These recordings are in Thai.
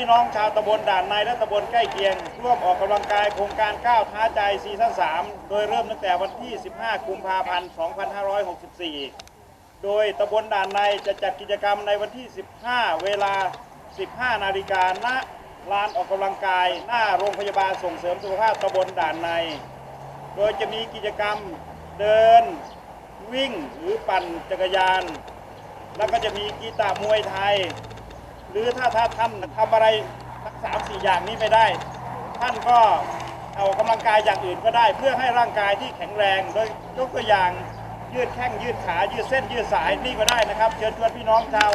ี่น้องชาวตำบลด่านในและตำบลใกล้เคียง ร่วมออกกำลังกายโครงการก้าวท้าใจซีซั่น3 โดยเริ่มตั้งแต่วันที่ 15 กุมภาพันธ์ 2564 โดยตำบลด่านในจะจัดกิจกรรมในวันที่ 15 เวลา 15 นาฬิกาณลานออกกำลังกาย หน้าโรงพยาบาลส่งเสริมสุขภาพตำบลด่านใน โดยจะมีกิจกรรมเดิน วิ่งหรือปั่นจักรยาน แล้วก็จะมีกีตาร์มวยไทย หรือถ้าถ้าท่านทำอะไรทั้งสามสี่อย่างนี้ไม่ได้ ท่านก็เอากำลังกายอย่างอื่นก็ได้ เพื่อให้ร่างกายที่แข็งแรงโดยยกตัวอย่างยืดแข้งยืดขายืดเส้นยืดสายนี่ก็ได้นะครับเชิญชวนพี่น้องชาว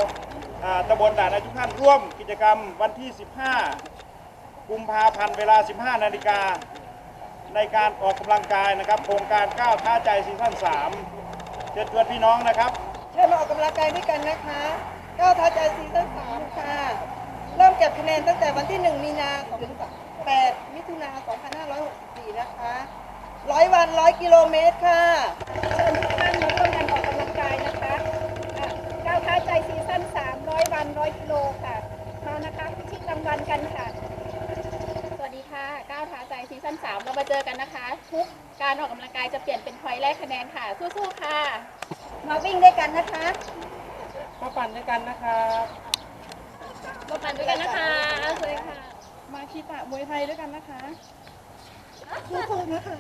ตำบลด่านในทุกท่านร่วมกิจกรรมวันที่ 15 กุมภาพันธ์เวลา 15 นาฬิกาในการออกกำลังกายนะครับ โครงการก้าวท้าใจซีซั่น3เชิญชวนพี่น้องนะครับเชิญมาออกกำลังกายด้วยกันนะคะก้าวท้าใจซีซั่นสามค่ะ เริ่มเก็บคะแนนตั้งแต่วันที่ 1 มีนาถึง8มิถุนา2564 นะคะร้อยวันร้อยกิโลเมตรค่ะเชิญทุกท่านมาร่วมกันออกกำลังกายนะคะอะก้าวท้าใจซีซั่น300 วัน100กิโลค่ะมานะคะพิชิตรางวัลกันค่ะ สวัสดีค่ะก้าวท้าใจซีซั่น3เรามาเจอกันนะคะ ทุกการออกกำลังกายจะเปลี่ยนเป็นพอยต์แรกคะแนนค่ะ สู้ๆค่ะ มาวิ่งด้วยกันนะคะมาปั่นด้วยกันนะครับมาปั่นด้วยกันนะคะสวัสดีค่ะมาคีตะ มวยไทยด้วยกันนะคะสู้ๆนะคะ